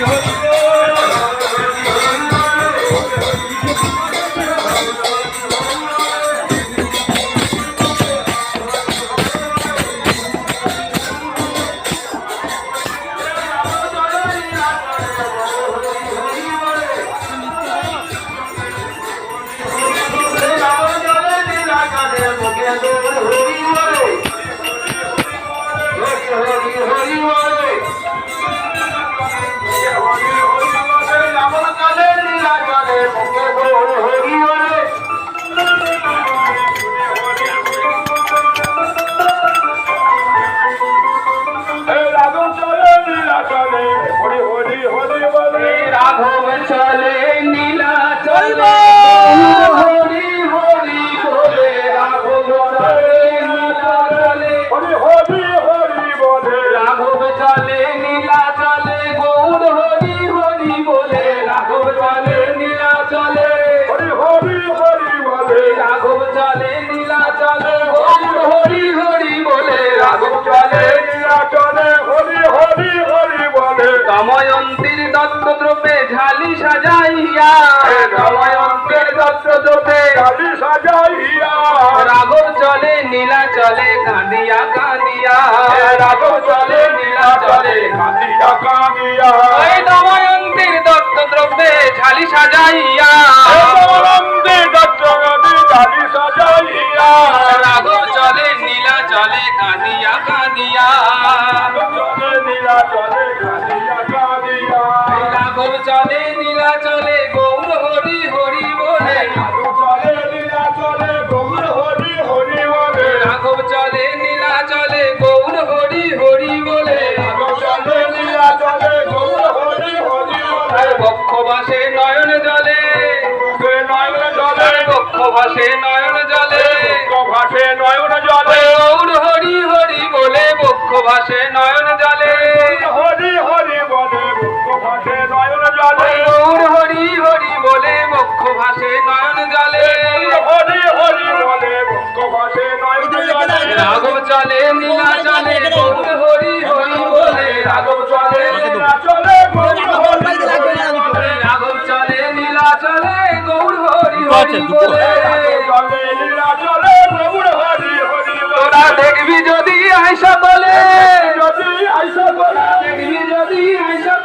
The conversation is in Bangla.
রাঘব চলে হরি হরি বলে রাঘব চলে দময়ন্তীর দত্ত দ্রব্যে ঝালি সাজাইয়া। দময়ন্তীর দত্ত দ্রব্যে রাঘব চলে নীলা চলে কাঁদিয়া কাঁদিয়া। রাঘব চলে নীলা চলে ওই দময়ন্তীর দত্ত দ্রব্যে ঝালি সাজাইয়া। নীলা চলে গৌর হরি হরি চলে নীলা চলে গৌর হরি হরি বলে। বক্ষ ভাসে নয়ন জলে। বক্ষ ভাসে নয়ন ভাসে নয়ন জলে। হরি হরি বলে বুক ভাসে নয়ন জলে। গৌর হরি হরি বলে বক্ষ ভাসে নয়ন জলে। হরি হরি বলে বুক ভাসে নয়ন জলে। রাঘব চলে নীলা চলে গৌর হরি হরি বলে রাঘব চলে। লীলা চলে গৌর হরি হরি বলে রাঘব চলে। নীলা চলে গৌর হরি হরি বলে। চলে নীলা চলে যদি আইসা